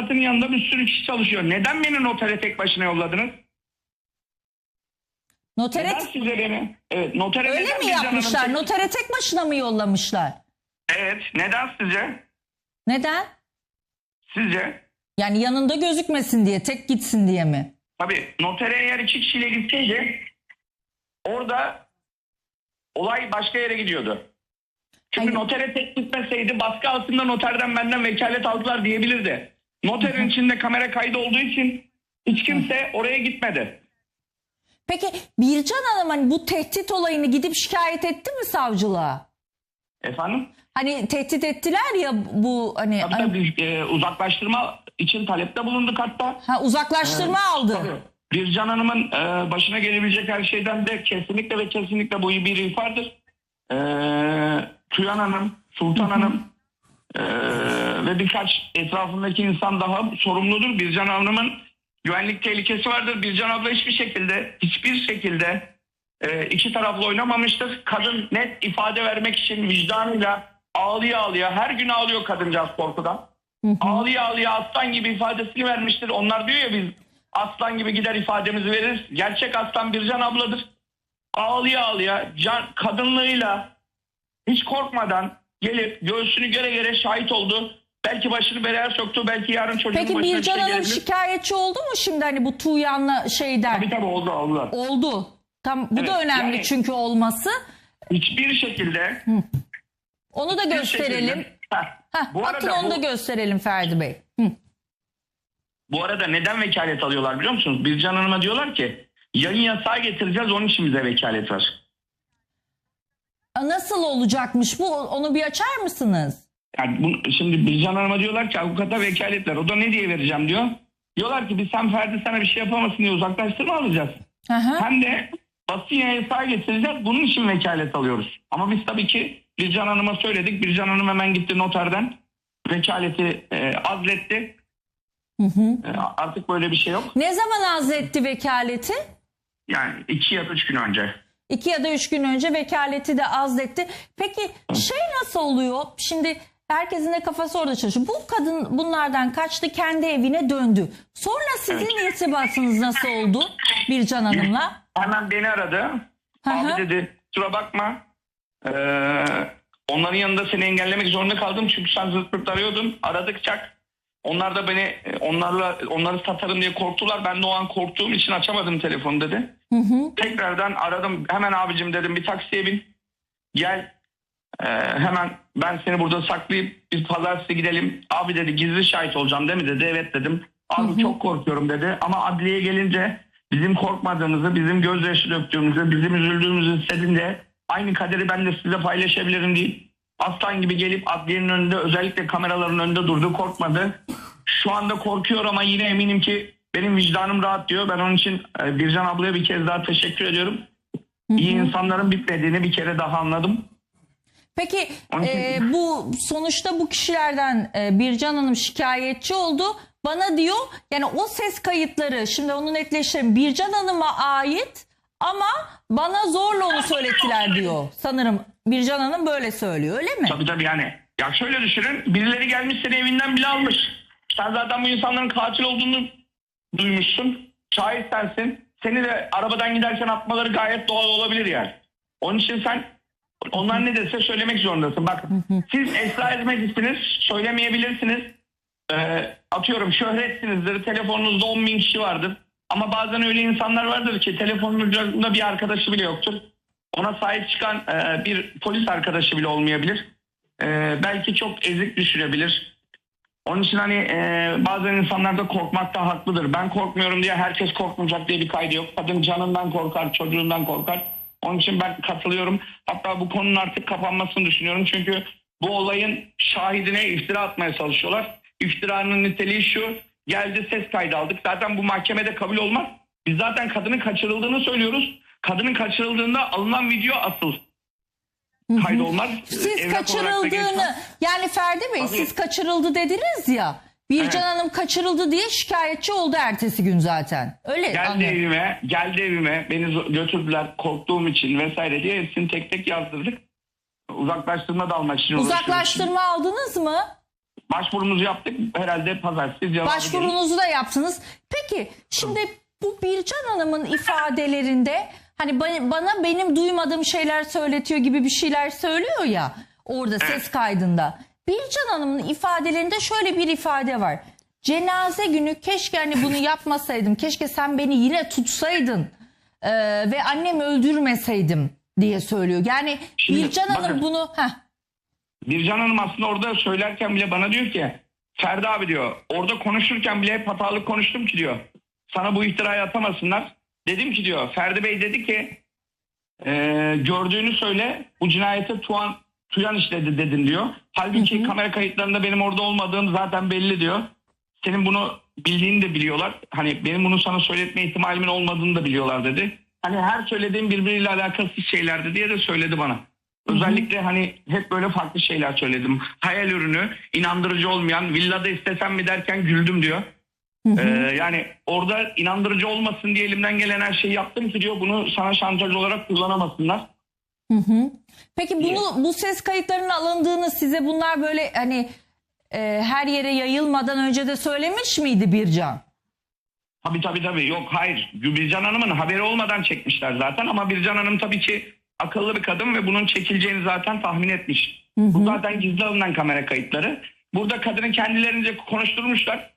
avukatın yanında bir sürü kişi çalışıyor. Neden beni notere tek başına yolladınız? Notere Neden size beni? Evet, notere öyle neden mi Bircan Hanım yapmışlar? tek- Notere tek başına mı yollamışlar? Evet, neden sizce? Neden? Sizce? Yani yanında gözükmesin diye, tek gitsin diye mi? Tabii notere eğer iki kişiyle gitseydi orada olay başka yere gidiyordu. Çünkü Hayır. notere tek gitmeseydi baskı altında noterden benden vekalet aldılar diyebilirdi. Noterin içinde kamera kaydı olduğu için hiç kimse oraya gitmedi. Peki Bircan Hanım hani bu tehdit olayını gidip şikayet etti mi savcılığa? Efendim? Hani tehdit ettiler ya bu hani, Tabii hani- tabii e, uzaklaştırma için talepte bulunduk hatta. ha, uzaklaştırma aldı. Tabii. Bircan Hanım'ın e, başına gelebilecek her şeyden de kesinlikle ve kesinlikle bu bir ihbardır. E, Tüyan Hanım, Sultan Hanım e, ve birkaç etrafındaki insan daha sorumludur. Bircan Hanım'ın güvenlik tehlikesi vardır. Bircan abla hiçbir şekilde, hiçbir şekilde e, iki taraflı oynamamıştır. Kadın net ifade vermek için vicdanıyla ağlıya ağlıya her gün ağlıyor kadıncağız korkudan. Ağlıya ağlıya aslan gibi ifadesini vermiştir. Onlar diyor ya biz aslan gibi gider ifademizi veririz. Gerçek aslan Bircan abladır. Ağlıya ağlıya can, kadınlığıyla hiç korkmadan gelip göğsünü göre göre şahit oldu. Belki başını belaya soktu. Belki yarın çocuğun Peki başına bir Bircan şey Hanım gelebilir. şikayetçi oldu mu şimdi hani bu Tuğyan'la şeyden? Tabii tabii oldu oldu. Oldu. Tam bu da Evet, önemli yani- çünkü olması. Hiçbir şekilde Onu da gösterelim. Heh, Heh, bu atın arada onu da bu- gösterelim Ferdi Bey. Hı. Bu arada neden vekalet alıyorlar biliyor musunuz? Bircan Hanım'a diyorlar ki yayın yasağı getireceğiz onun için bize vekalet var. Nasıl olacakmış bu? Onu bir açar mısınız? Yani bu, şimdi Bircan Hanım'a diyorlar ki avukata vekalet ver. O da ne diye vereceğim diyor. Diyorlar ki biz sen Ferdi sana bir şey yapamasın diye uzaklaştırma alacağız. Hı. Hem de basın yasağı getireceğiz. Bunun için vekalet alıyoruz. Ama biz tabii ki Bircan Hanım'a söyledik. Bircan Hanım hemen gitti noterden. Vekaleti e, azletti. Hı hı. E, artık böyle bir şey yok. Ne zaman azletti vekaleti? Yani iki ya üç gün önce. İki ya da üç gün önce vekaleti de azletti. Peki şey nasıl oluyor? Şimdi herkesin de kafası orada çalışıyor. Bu kadın bunlardan kaçtı kendi evine döndü. Sonra sizin irtibatınız nasıl oldu Bircan Hanım'la? Hemen beni aradı. Hı hı. Abi dedi kusura bakma. Ee, onların yanında seni engellemek zorunda kaldım. Çünkü sen zırt pırt arıyordun. Aradık çak. Onlar da beni e, onlarla onları satarım diye korktular. Ben de o an korktuğum için açamadım telefonu dedi. Hı hı. Tekrardan aradım. Hemen abicim dedim bir taksiye bin. Gel. Ee, hemen ben seni burada saklayıp biz pazartesi gidelim. Abi dedi gizli şahit olacağım değil mi dedi. Evet dedim. Abi çok korkuyorum dedi. Ama adliyeye gelince bizim korkmadığımızı, bizim gözyaşı döktüğümüzü, bizim üzüldüğümüzü hissedince aynı kaderi ben de size paylaşabilirim deyip aslan gibi gelip adliyenin önünde özellikle kameraların önünde durdu korkmadı. Şu anda korkuyor ama yine eminim ki benim vicdanım rahat diyor. Ben onun için e, Bircan ablaya bir kez daha teşekkür ediyorum. İyi insanların bitmediğini bir kere daha anladım. Peki e, bu sonuçta bu kişilerden e, Bircan Hanım şikayetçi oldu. Bana diyor yani o ses kayıtları şimdi onu netleştirelim. Bircan Hanım'a ait ama bana zorla onu söylettiler diyor. Sanırım Bircan Hanım böyle söylüyor öyle mi? Tabii tabii yani. Ya şöyle düşünün. Birileri gelmiş seni evinden bile almış. Sen zaten bu insanların katil olduğunu duymuşsun. Şahit sensin. Seni de arabadan giderken atmaları gayet doğal olabilir yani. Onun için sen onlar ne dese söylemek zorundasın. Bak siz Esra Ezmedi'siniz. Söylemeyebilirsiniz. Ee, atıyorum şöhretsinizdir. Telefonunuzda 10 bin kişi vardır. Ama bazen öyle insanlar vardır ki telefonun ucunda bir arkadaşı bile yoktur. Ona sahip çıkan e, bir polis arkadaşı bile olmayabilir. E, belki çok ezik düşürebilir. Onun için hani e, bazen insanlar da korkmakta haklıdır. Ben korkmuyorum diye herkes korkmayacak diye bir kaydı yok. Kadın canından korkar, çocuğundan korkar. Onun için ben katılıyorum. Hatta bu konunun artık kapanmasını düşünüyorum. Çünkü bu olayın şahidine iftira atmaya çalışıyorlar. İftiranın niteliği şu. Geldi ses kaydı aldık. Zaten bu mahkemede kabul olmaz. Biz zaten kadının kaçırıldığını söylüyoruz. Kadının kaçırıldığında alınan video asıl kaydı olmaz. Siz kaçırıldığını yani Ferdi Bey Tabii. siz kaçırıldı dediniz ya. Bircan Evet. Hanım kaçırıldı diye şikayetçi oldu ertesi gün zaten. Öyle Geldi anlıyorum. evime, geldi evime, beni götürdüler korktuğum için vesaire diye hepsini tek tek yazdırdık. Uzaklaştırma da almak için. Uzaklaştırma aldınız mı? Başvurumuzu yaptık. Herhalde pazartesi cevabı gelir. Başvurunuzu da yaptınız. Peki şimdi bu Bircan Hanım'ın ifadelerinde hani ba- bana benim duymadığım şeyler söyletiyor gibi bir şeyler söylüyor ya orada ses kaydında. Bircan Hanım'ın ifadelerinde şöyle bir ifade var. Cenaze günü keşke hani bunu yapmasaydım. Keşke sen beni yine tutsaydın. ee, ve annemi öldürmeseydim diye söylüyor. Yani Şimdi Bircan Hanım bakın. bunu heh, Bircan Hanım aslında orada söylerken bile bana diyor ki Ferdi abi diyor orada konuşurken bile hep hatalı konuştum ki diyor. Sana bu iftirayı atamasınlar. Dedim ki diyor Ferdi Bey dedi ki "Ee, gördüğünü söyle bu cinayeti Tuğan, Tuyan işledi dedin diyor. Halbuki kamera kayıtlarında benim orada olmadığım zaten belli diyor. Senin bunu bildiğini de biliyorlar. Hani benim bunu sana söyletme ihtimalimin olmadığını da biliyorlar dedi. Hani her söylediğim birbiriyle alakasız şeylerdi diye de söyledi bana. Özellikle hani hep böyle farklı şeyler söyledim. Hayal ürünü, inandırıcı olmayan, villada istesem mi derken güldüm diyor. Ee, yani orada inandırıcı olmasın diye elimden gelen her şeyi yaptım ki diyor bunu sana şantaj olarak kullanamasınlar. Peki bunu bu ses kayıtlarının alındığını size bunlar böyle hani e, her yere yayılmadan önce de söylemiş miydi Bircan? Tabii tabii tabii yok hayır Bircan Hanım'ın haberi olmadan çekmişler zaten ama Bircan Hanım tabii ki akıllı bir kadın ve bunun çekileceğini zaten tahmin etmiş. Bu zaten gizli alınan kamera kayıtları. Burada kadını kendilerince konuşturmuşlar.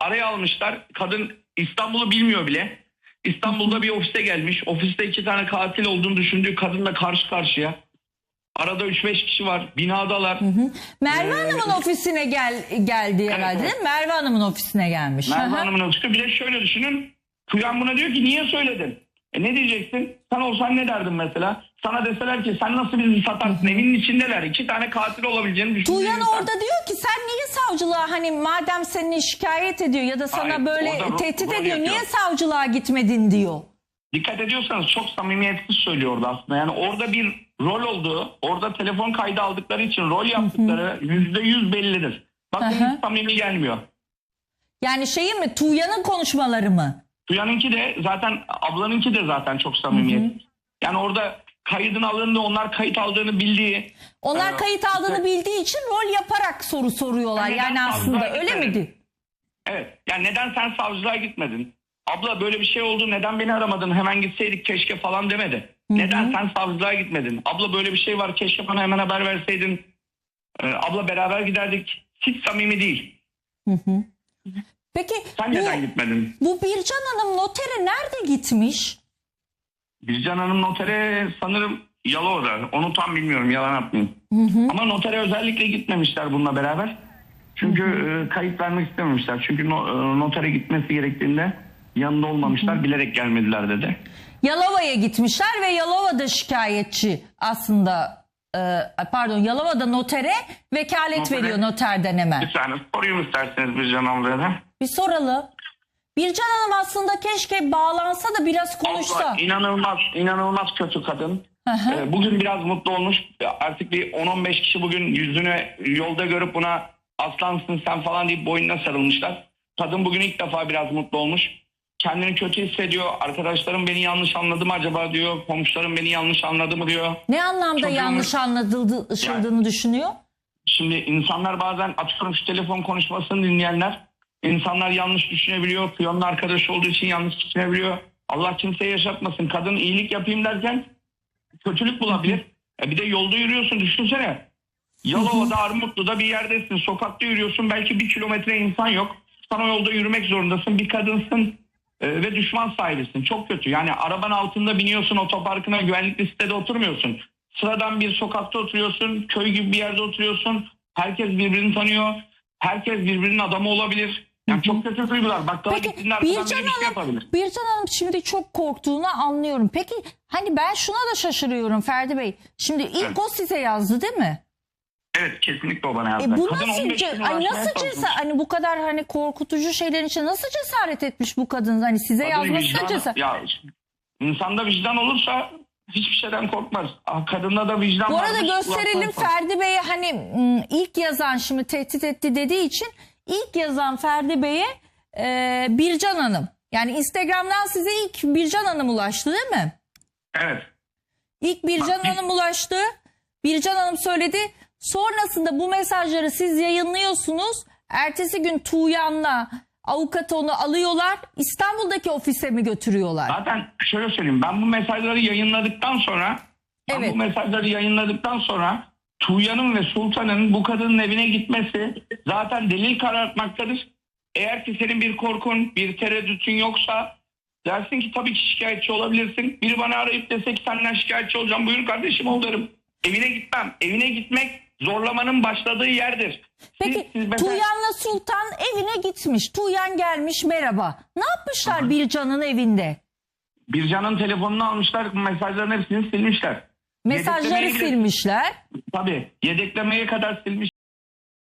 Araya almışlar. Kadın İstanbul'u bilmiyor bile. İstanbul'da bir ofise gelmiş. Ofiste iki tane katil olduğunu düşündüğü kadınla karşı karşıya. Arada 3-5 kişi var. Binadalar. Merve Ee, Hanım'ın ofisine gel geldi herhalde evet. değil mi? Merve Hanım'ın ofisine gelmiş. Hı Merve hı. Hanım'ın ofisi. Bir de şöyle düşünün. Tuyan buna diyor ki niye söyledin? E ne diyeceksin? Sen olsan ne derdin mesela? Sana deseler ki sen nasıl bizi satarsın? Evinin içindeler. İki tane katil olabileceğini Tuğyan insan. orada diyor ki sen niye savcılığa hani madem seni şikayet ediyor ya da sana Hayır, böyle orada tehdit rol ediyor yapıyor. niye savcılığa gitmedin diyor. Dikkat ediyorsanız çok samimiyetsiz söylüyor orada aslında. Yani orada bir rol olduğu, orada telefon kaydı aldıkları için rol yaptıkları yüzde yüz bellidir. Bakın Hı hı. hiç samimi gelmiyor. Yani şeyi mi Tuğyan'ın konuşmaları mı? Tuyan'ınki de zaten ablanınki de zaten çok samimiyet. Yani orada kaydın alındı, onlar kayıt aldığını bildiği. Onlar Ee, kayıt aldığını işte- bildiği için rol yaparak soru soruyorlar. Yani aslında öyle gitmedin? miydi? Evet. Yani neden sen savcılığa gitmedin? Abla böyle bir şey oldu neden beni aramadın hemen gitseydik keşke falan demedi. Neden sen savcılığa gitmedin? Abla böyle bir şey var keşke bana hemen haber verseydin. Ee, abla beraber giderdik. Hiç samimi değil. Peki Sen bu, neden gitmedin? bu Bircan Hanım notere nerede gitmiş? Bircan Hanım notere sanırım Yalova'da. Onu tam bilmiyorum yalan atmayayım. Ama notere özellikle gitmemişler bununla beraber. Çünkü e, kayıt vermek istememişler. Çünkü e, notere gitmesi gerektiğinde yanında olmamışlar. Bilerek gelmediler dedi. Yalova'ya gitmişler ve Yalova'da şikayetçi aslında e, pardon Yalova'da notere vekalet Notere- veriyor noterden hemen. Bir saniye sorayım isterseniz Bircan Hanım'a. Bir soralım. Bircan Hanım aslında keşke bağlansa da biraz konuşsa. Abla inanılmaz, inanılmaz kötü kadın. Hı. Ee, bugün biraz mutlu olmuş. Artık bir 10-15 kişi bugün yüzünü yolda görüp buna aslansın sen falan deyip boynuna sarılmışlar. Kadın bugün ilk defa biraz mutlu olmuş. Kendini kötü hissediyor. Arkadaşlarım beni yanlış anladı mı acaba diyor. Komşularım beni yanlış anladı mı diyor. Ne anlamda Çocuğumuz- yanlış anlatıldığını düşünüyor? Şimdi insanlar bazen atıyorum şu telefon konuşmasını dinleyenler insanlar yanlış düşünebiliyor. Piyonun arkadaşı olduğu için yanlış düşünebiliyor. Allah kimseye yaşatmasın. Kadın iyilik yapayım derken kötülük bulabilir. E bir de yolda yürüyorsun düşünsene. Yalova'da Armutlu'da bir yerdesin. Sokakta yürüyorsun. Belki bir kilometre insan yok. Sen o yolda yürümek zorundasın. Bir kadınsın e, ve düşman sahibisin. Çok kötü. Yani araban altında biniyorsun otoparkına güvenlikli sitede oturmuyorsun. Sıradan bir sokakta oturuyorsun. Köy gibi bir yerde oturuyorsun. Herkes birbirini tanıyor. Herkes birbirinin adamı olabilir. Yani çok kötü duygular. Bakkala Peki gittiğinde arkadan Bircan bir şey Hanım, yapabilir. Bircan Hanım şimdi çok korktuğunu anlıyorum. Peki hani ben şuna da şaşırıyorum Ferdi Bey. Şimdi ilk Evet. o size yazdı değil mi? Evet kesinlikle o bana yazdı. E bu Kadın nasıl 15 ce- gün ay nasıl cesaret hani bu kadar hani korkutucu şeylerin için nasıl cesaret etmiş bu kadın hani size Kadın yazması da vicdanı- cesaret. Ya insanda vicdan olursa hiçbir şeyden korkmaz. Ah, Kadında da vicdan Bu arada varmış, gösterelim Ferdi Bey'e hani m, ilk yazan şimdi tehdit etti dediği için ilk yazan Ferdi Bey'e e, Bircan Hanım. Yani Instagram'dan size ilk Bircan Hanım ulaştı değil mi? Evet. İlk Bircan Bak, Hanım ulaştı. Bircan Hanım söyledi. Sonrasında bu mesajları siz yayınlıyorsunuz. Ertesi gün Tuğyan'la avukat onu alıyorlar. İstanbul'daki ofise mi götürüyorlar? Zaten şöyle söyleyeyim ben bu mesajları yayınladıktan sonra ben Evet. bu mesajları yayınladıktan sonra Tuğyan'ın ve Sultan'ın bu kadının evine gitmesi zaten delil karartmaktadır. Eğer ki senin bir korkun, bir tereddütün yoksa dersin ki tabii ki şikayetçi olabilirsin. Biri bana arayıp dese ki senden şikayetçi olacağım buyur kardeşim ol derim. Evine gitmem. Evine gitmek zorlamanın başladığı yerdir. Siz- Peki siz mesela- Tuğyan'la Sultan evine gitmiş. Tuğyan gelmiş merhaba. Ne yapmışlar Bircan'ın evinde? Bircan'ın telefonunu almışlar mesajların hepsini silmişler. Mesajları Yedeklemeye silmişler. Tabii yedeklemeye kadar silmiş.